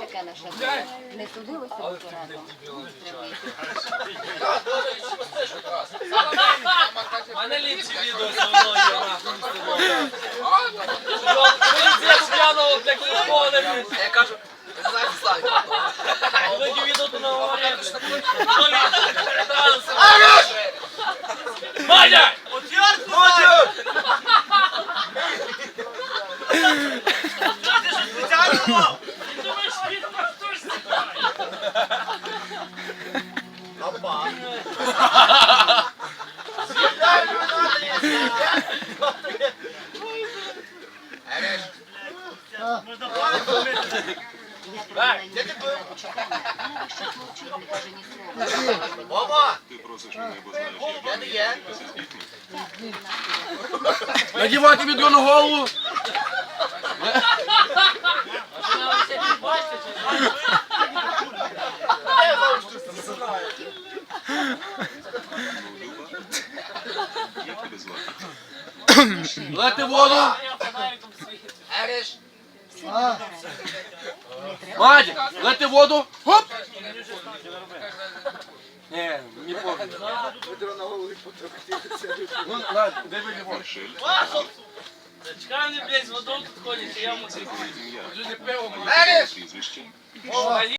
Таке наше. Не судилося б разом. Мене ліпші відео все одно є нахуй. Поліція п'яного для телефони. Я кажу, не знаю, Славік. Великі відео то на Надівати відро на голову. Лити воду. Ереш, Мадя, лити воду. Хоп. Ні, не пофіг. Ну, Надя, дай мені воду. Чекай, вони, блядь, з водою тут ходять, і я Вже не пиво. Вова,